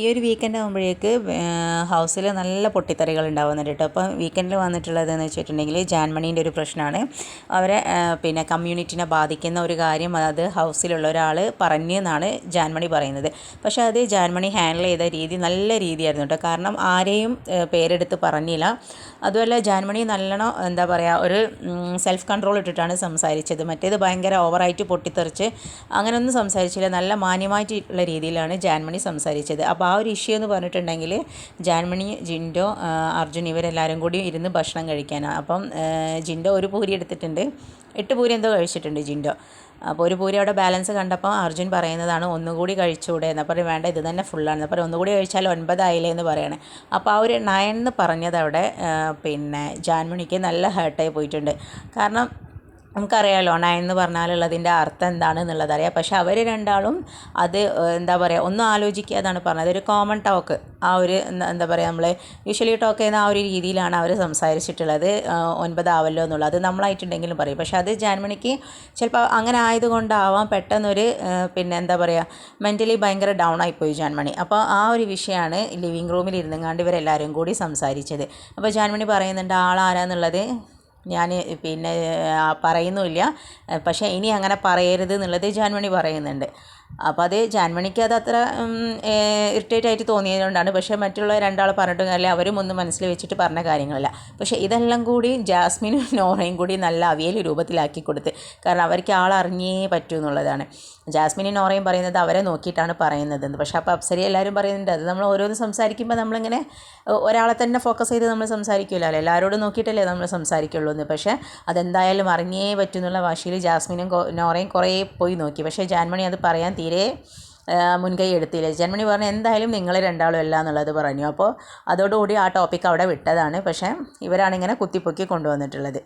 ഈ ഒരു വീക്കെൻഡ് ആകുമ്പോഴേക്ക് ഹൗസിൽ നല്ല പൊട്ടിത്തെറികൾ ഉണ്ടാവുന്നുണ്ട് കേട്ടോ അപ്പം വീക്കെൻഡിൽ വന്നിട്ടുള്ളതെന്ന് വെച്ചിട്ടുണ്ടെങ്കിൽ ജാൻമണീന്റെ ഒരു പ്രശ്നമാണ്. അവരെ പിന്നെ കമ്മ്യൂണിറ്റിനെ ബാധിക്കുന്ന ഒരു കാര്യം അത് ഹൗസിലുള്ള ഒരാൾ പറഞ്ഞു എന്നാണ് ജാൻമണി പറയുന്നത്. പക്ഷേ അത് ജാൻമണി ഹാൻഡിൽ ചെയ്ത രീതി നല്ല രീതിയായിരുന്നു കേട്ടോ കാരണം ആരെയും പേരെടുത്ത് പറഞ്ഞില്ല. അതുമല്ല ജാൻമണി നല്ലോണം എന്താ പറയുക ഒരു സെൽഫ് കൺട്രോൾ ഇട്ടിട്ടാണ് സംസാരിച്ചത്. മറ്റേത് ഭയങ്കര ഓവറായിട്ട് പൊട്ടിത്തെറിച്ച് അങ്ങനെയൊന്നും സംസാരിച്ചില്ല. നല്ല മാന്യമായിട്ടുള്ള രീതിയിലാണ് ജാൻമണി സംസാരിച്ചത്. അപ്പോൾ ആ ഒരു ഇഷ്യൂ എന്ന് പറഞ്ഞിട്ടുണ്ടെങ്കിൽ ജാൻമണി ജിൻഡോ അർജുൻ ഇവരെല്ലാവരും കൂടി ഇരുന്ന് ഭക്ഷണം കഴിക്കാനാണ് അപ്പം ജിൻഡോ ഒരു പൂരി എടുത്തിട്ടുണ്ട്. എട്ട് പൂരി എന്തോ കഴിച്ചിട്ടുണ്ട് ജിൻഡോ. അപ്പോൾ ഒരു പൂരി അവിടെ ബാലൻസ് കണ്ടപ്പോൾ അർജുൻ പറയുന്നതാണ് ഒന്നുകൂടി കഴിച്ചുകൂടെ എന്ന് പറയും. വേണ്ട ഇത് തന്നെ ഫുള്ളാണ് പറഞ്ഞാൽ ഒന്നുകൂടി കഴിച്ചാൽ ഒൻപതായില്ലേ എന്ന് പറയണേ. അപ്പോൾ ആ ഒരു നയൻ എന്ന് പറഞ്ഞത് അവിടെ പിന്നെ ജാൻമണിക്ക് നല്ല ഹേർട്ടായി പോയിട്ടുണ്ട്. കാരണം നമുക്കറിയാമല്ലോ നയൻ എന്ന് പറഞ്ഞാലുള്ളതിന്റെ അർത്ഥം എന്താണെന്നുള്ളത് അറിയാം. പക്ഷേ അവർ രണ്ടാളും അത് എന്താ പറയുക ഒന്നും ആലോചിക്കാതാണ് പറഞ്ഞത്. ഒരു കോമൺ ടോക്ക് ആ ഒരു എന്താ പറയുക നമ്മൾ യൂഷ്വലി ടോക്ക് ചെയ്യുന്ന ആ ഒരു രീതിയിലാണ് അവർ സംസാരിച്ചിട്ടുള്ളത് ഒൻപതാവല്ലോ എന്നുള്ളത്. അത് നമ്മളായിട്ടുണ്ടെങ്കിലും പറയും. പക്ഷേ അത് ജാൻമണിക്ക് ചിലപ്പോൾ അങ്ങനെ ആയതുകൊണ്ടാവാം പെട്ടെന്നൊരു പിന്നെ എന്താ പറയുക മെന്റലി ഭയങ്കര ഡൗൺ ആയിപ്പോയി ജാൻമണി. അപ്പോൾ ആ ഒരു വിഷയമാണ് ലിവിങ് റൂമിൽ ഇരുന്നെങ്ങാണ്ട് ഇവരെല്ലാവരും കൂടി സംസാരിച്ചത്. അപ്പോൾ ജാൻമണി പറയുന്നുണ്ട് ആളാരാന്നുള്ളത്? ഞാൻ പിന്നെ പറയുന്നുമില്ല. പക്ഷേ ഇനി അങ്ങനെ പറയരുത് എന്നുള്ളത് ജാൻമണി പറയുന്നുണ്ട്. അപ്പോൾ അത് ജാൻമണിക്ക് അത് അത്ര ഇറിറ്റേറ്റ് ആയിട്ട് തോന്നിയതുകൊണ്ടാണ്. പക്ഷേ മറ്റുള്ള രണ്ടാൾ പറഞ്ഞിട്ടും കാര്യമില്ല. അവരും ഒന്നും മനസ്സിൽ വെച്ചിട്ട് പറഞ്ഞ കാര്യങ്ങളല്ല. പക്ഷേ ഇതെല്ലാം കൂടി ജാസ്മിനും നോറയും കൂടി നല്ല അവിയൽ രൂപത്തിലാക്കി കൊടുത്ത്. കാരണം അവർക്ക് ആളറിഞ്ഞേ പറ്റൂ എന്നുള്ളതാണ്. ജാസ്മിനും നോറയും പറയുന്നത് അവരെ നോക്കിയിട്ടാണ് പറയുന്നത് പക്ഷേ അപ്പോൾ അപ്സരി എല്ലാവരും പറയുന്നുണ്ട്. അത് നമ്മൾ ഓരോന്ന് സംസാരിക്കുമ്പോൾ നമ്മളിങ്ങനെ ഒരാളെ തന്നെ ഫോക്കസ് ചെയ്ത് നമ്മൾ സംസാരിക്കില്ലല്ലോ എല്ലാവരോടും നോക്കിയിട്ടല്ലേ നമ്മൾ സംസാരിക്കുള്ളൂ എന്ന്. പക്ഷേ അതെന്തായാലും അറിഞ്ഞേ പറ്റുന്നുള്ള വാശിയിൽ ജാസ്മിനും നോറയും കുറേ പോയി നോക്കി. പക്ഷേ ജാൻമണി അത് പറയാൻ തീരെ മുൻകൈ എടുത്തില്ല. ജന്മണി പറഞ്ഞു എന്തായാലും നിങ്ങൾ രണ്ടാളും അല്ല എന്നുള്ളത് പറഞ്ഞു. അപ്പോൾ അതോടുകൂടി ആ ടോപ്പിക്ക് അവിടെ വിട്ടതാണ്. പക്ഷേ ഇവരാണിങ്ങനെ കുത്തിപ്പൊക്കി കൊണ്ടുവന്നിട്ടുള്ളത്.